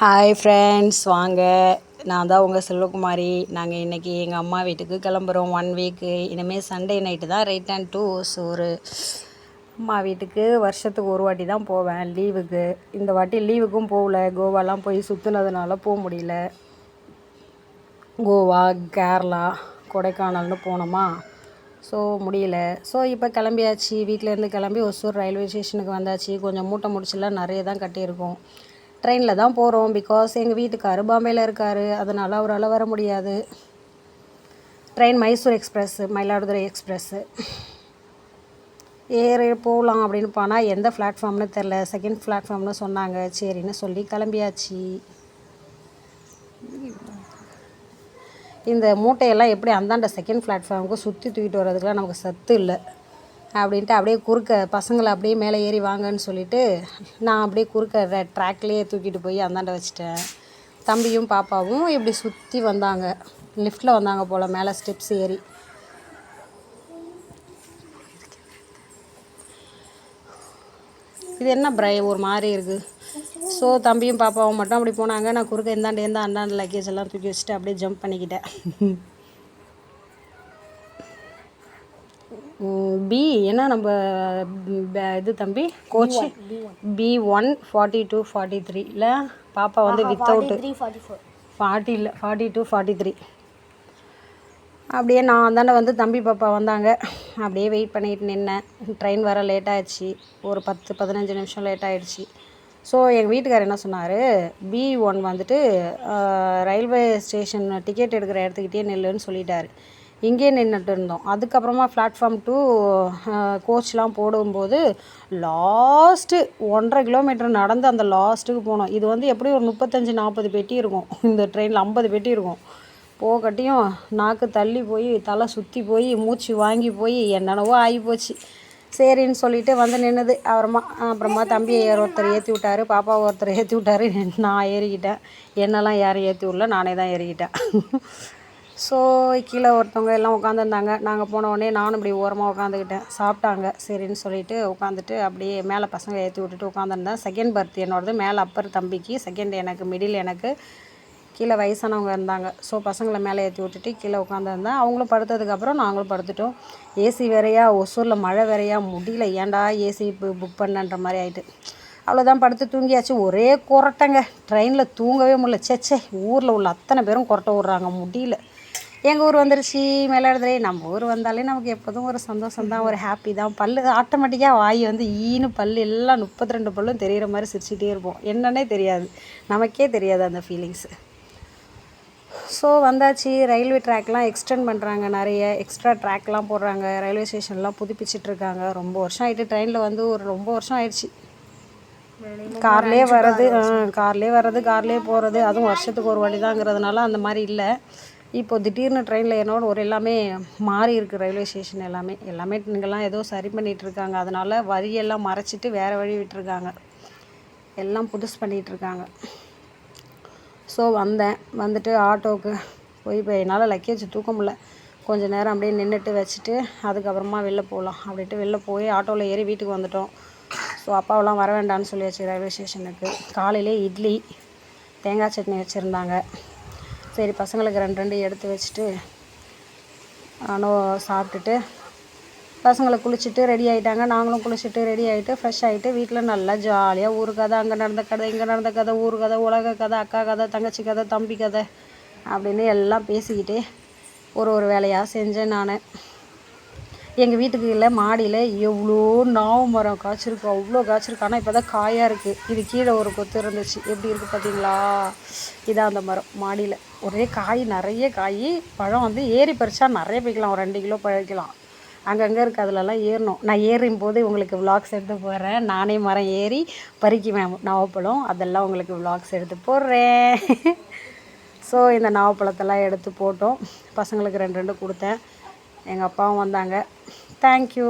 Hi friends வாங்க. நான் தான் உங்கள் செல்வகுமாரி. நாங்கள் இன்றைக்கி எங்கள் அம்மா வீட்டுக்கு கிளம்புறோம். ஒன் வீக்கு இனிமேல் சண்டே நைட்டு தான் ரைட் அண்ட் டூ சோறு அம்மா வீட்டுக்கு வருஷத்துக்கு ஒரு வாட்டி தான் போவேன் லீவுக்கு இந்த வாட்டி லீவுக்கும் போகல. கோவாலாம் போய் சுற்றுனதுனால போக முடியல. கோவா கேரளா கொடைக்கானல்னு போனோமா? ஸோ முடியல. ஸோ இப்போ கிளம்பியாச்சு. வீட்டிலேருந்து கிளம்பி ஒசூர் ரயில்வே ஸ்டேஷனுக்கு வந்தாச்சு. கொஞ்சம் மூட்டை முடிச்செல்லாம் நிறைய தான் கட்டியிருக்கோம். ட்ரெயினில் தான் போகிறோம் பிகாஸ் எங்கள் வீட்டுக்காரு பாம்பேயில் இருக்கார். அதனால் அவரால் வர முடியாது. Train Mysore express Mayiladuthurai express ஏறி போகலாம் அப்படின்னு போனால் எந்த பிளாட்ஃபார்ம்னு தெரில செகண்ட் பிளாட்ஃபார்ம்னு சொன்னாங்க. சரின்னு சொல்லி கிளம்பியாச்சு. இந்த மூட்டையெல்லாம் எப்படி அந்தாண்ட செகண்ட் பிளாட்ஃபார்முக்கு சுற்றி தூக்கிட்டு வர்றதுக்கெலாம் நமக்கு சத்து இல்லை. அப்படின்ட்டு அப்படியே குறுக்க பசங்களை அப்படியே மேலே ஏறி வாங்கன்னு சொல்லிவிட்டு நான் அப்படியே குறுக்க ட்ராக்லேயே தூக்கிட்டு போய் அந்தாண்ட வச்சுட்டேன். தம்பியும் பாப்பாவும் இப்படி சுற்றி வந்தாங்க. லிஃப்ட்டில் வந்தாங்க போல் மேலே ஸ்டெப்ஸ் ஏறி. இது என்ன ப்ரை ஒரு மாதிரி இருக்குது ஸோ தம்பியும் பாப்பாவும் மட்டும் அப்படி போனாங்க. நான் குறுக்க இந்தாண்டு எந்த அந்தாண்டு லக்கேஜ் எல்லாம் தூக்கி வச்சுட்டு அப்படியே ஜம்ப் பண்ணிக்கிட்டேன். பி என்ன நம்ம இது தம்பி coach B one forty two forty three இல்லை பாப்பா வந்து வித்தவுட்டு ஃபார்ட்டி இல்லை ஃபார்ட்டி டூ ஃபார்ட்டி த்ரீ அப்படியே நான் தானே வந்து தம்பி பாப்பா வந்தாங்க. அப்படியே வெயிட் பண்ணிட்டு நின்னேன். ட்ரெயின் வர லேட் ஆகிடுச்சி ஒரு பத்து பதினஞ்சு நிமிஷம் லேட் ஆகிடுச்சி ஸோ எங்கள் வீட்டுக்கார் என்ன சொன்னார்? பி ஒன் வந்துட்டு ரயில்வே ஸ்டேஷன் டிக்கெட் எடுக்கிற இடத்துக்கிட்டே நில்லுன்னு சொல்லிட்டாரு. இங்கேயே நின்றுட்டு இருந்தோம். அதுக்கப்புறமா பிளாட்ஃபார்ம் டூ கோச்லாம் போடும்போது லாஸ்ட்டு ஒன்றரை கிலோமீட்டர் நடந்து அந்த லாஸ்ட்டுக்கு போனோம். இது வந்து எப்படியும் ஒரு முப்பத்தஞ்சு நாற்பது பெட்டி இருக்கும். இந்த ட்ரெயினில் ஐம்பது பெட்டி இருக்கும். போகட்டியும் நாக்கு தள்ளி போய் தலை சுற்றி போய் மூச்சு வாங்கி போய் என்னென்னவோ ஆகிப்போச்சு சரின்னு சொல்லிட்டு வந்து நின்றுது அப்புறமா அப்புறமா தம்பியை ஒருத்தர் ஏற்றி விட்டாரு பாப்பா ஒருத்தர் ஏற்றி விட்டாரு. நான் ஏறிக்கிட்டேன். என்னெல்லாம் யாரும் ஏற்றி விடல நானே தான் ஏறிக்கிட்டேன். ஸோ கீழே ஒருத்தவங்க எல்லாம் உட்காந்துருந்தாங்க. நாங்கள் போன உடனே நானும் இப்படி ஓரமாக உட்காந்துக்கிட்டேன். சாப்பிட்டாங்க. சரின்னு சொல்லிட்டு உட்காந்துட்டு அப்படியே மேலே பசங்க ஏற்றி விட்டுட்டு உட்காந்துருந்தேன். செகண்ட் பர்த் என்னோடது. மேலே அப்பர் தம்பிக்கு செகண்ட் எனக்கு மிடில் எனக்கு கீழே வயசானவங்க இருந்தாங்க. ஸோ பசங்களை மேலே ஏற்றி விட்டுட்டு கீழே உட்காந்துருந்தேன். அவங்களும் படுத்ததுக்கப்புறம் நாங்களும் படுத்துட்டோம். ஏசி வேறையா ஒசூரில் மழை வேறையா முடியல. ஏன்டா ஏசி புக் பண்ணன்ற மாதிரி ஆகிட்டு அவ்வளோதான் படுத்து தூங்கியாச்சு. ஒரே குரட்டைங்க. ட்ரெயினில் தூங்கவே முடியல. சேச்சே ஊரில் உள்ள அத்தனை பேரும் குரட்டை விட்றாங்க. முடியல. எங்கள் ஊர் வந்துருச்சு மயிலாடுதுறை நம்ம ஊர் வந்தாலே நமக்கு எப்போதும் ஒரு சந்தோஷம் தான் ஒரு ஹாப்பி தான் பல் ஆட்டோமேட்டிக்காக வாய் வந்து ஈனு பல் எல்லாம் முப்பத்தி ரெண்டு பல்லும் தெரிகிற மாதிரி சிரிச்சிட்டே இருப்போம். என்னன்னே தெரியாது. நமக்கே தெரியாது அந்த ஃபீலிங்ஸு ஸோ வந்தாச்சு. ரயில்வே ட்ராக்லாம் எக்ஸ்டெண்ட் பண்ணுறாங்க நிறைய. எக்ஸ்ட்ரா ட்ராக்லாம் போடுறாங்க. ரயில்வே ஸ்டேஷன்லாம் புதுப்பிச்சிட்ருக்காங்க. ரொம்ப வருஷம் ஆகிட்டு ட்ரெயினில் வந்து ஒரு ரொம்ப வருஷம் ஆயிடுச்சு. கார்லேயே வர்றது கார்லேயே வர்றது கார்லேயே போகிறது அதுவும் வருஷத்துக்கு ஒரு வழி தாங்கிறதுனால அந்த மாதிரி இல்லை. இப்போது திடீர்னு ட்ரெயினில் என்னோட ஒரு எல்லாமே மாறி இருக்குது ரயில்வே ஸ்டேஷன் எல்லாமே. எல்லாமே இங்கெல்லாம் ஏதோ சரி பண்ணிகிட்ருக்காங்க அதனால் வரியெல்லாம் மறைச்சிட்டு வேறு வழி விட்டுருக்காங்க. எல்லாம் புதுசு பண்ணிகிட்ருக்காங்க ஸோ வந்தேன். வந்துட்டு ஆட்டோவுக்கு போய் இப்போ என்னால் லக்கேஜ் தூக்க முடில கொஞ்சம் நேரம் அப்படியே நின்றுட்டு வச்சுட்டு அதுக்கப்புறமா வெளில போகலாம் அப்படின்ட்டு வெளில போய் ஆட்டோவில் ஏறி வீட்டுக்கு வந்துட்டோம். ஸோ அப்பாவெல்லாம் வர வேண்டாம்னு சொல்லியாச்சு ரயில்வே ஸ்டேஷனுக்கு காலையிலே இட்லி தேங்காய் சட்னி வச்சுருந்தாங்க. சரி பசங்களுக்கு ரெண்டு ரெண்டு எடுத்து வச்சுட்டு நானும் சாப்பிட்டுட்டு பசங்களை குளிச்சுட்டு ரெடி ஆகிட்டாங்க நாங்களும் குளிச்சுட்டு ரெடி ஆகிட்டு ஃப்ரெஷ் ஆகிட்டு வீட்டில் நல்லா ஜாலியாக ஊர் கதை அங்கே நடந்த கதை இங்கே நடந்த கதை ஊர் கதை உலக கதை அக்கா கதை தங்கச்சி கதை தம்பி கதை அப்படின்னு எல்லாம் பேசிக்கிட்டே ஒரு ஒரு வேலையாக செஞ்சேன் நான். எங்கள் வீட்டுக்கு இல்லை மாடியில் எவ்வளோ நாவு மரம் காய்ச்சிருக்கு அவ்வளோ காய்ச்சிருக்கு. ஆனால் இப்போ தான் காயாக இருக்குது இது கீழே ஒரு கொத்து இருந்துச்சு. எப்படி இருக்குது பார்த்தீங்களா இதான் அந்த மரம் மாடியில். ஒரே காய் நிறைய காய். பழம் வந்து ஏறி பறித்தா நிறைய போய்க்கலாம். ஒரு ரெண்டு கிலோ பழிக்கலாம் அங்கங்கே இருக்குது அதிலலாம் ஏறணும். நான் ஏறும் போது உங்களுக்கு விலாக்ஸ் எடுத்து போடுறேன் நானே மரம் ஏறி பறிக்குவேன். நாவப்பழம் அதெல்லாம் உங்களுக்கு விலாக்ஸ் எடுத்து போடுறேன். ஸோ இந்த நாவப்பழத்தெல்லாம் எடுத்து போட்டோம். பசங்களுக்கு ரெண்டு ரெண்டு கொடுத்தேன். எங்கள் அப்பாவும் வந்தாங்க. தேங்க்யூ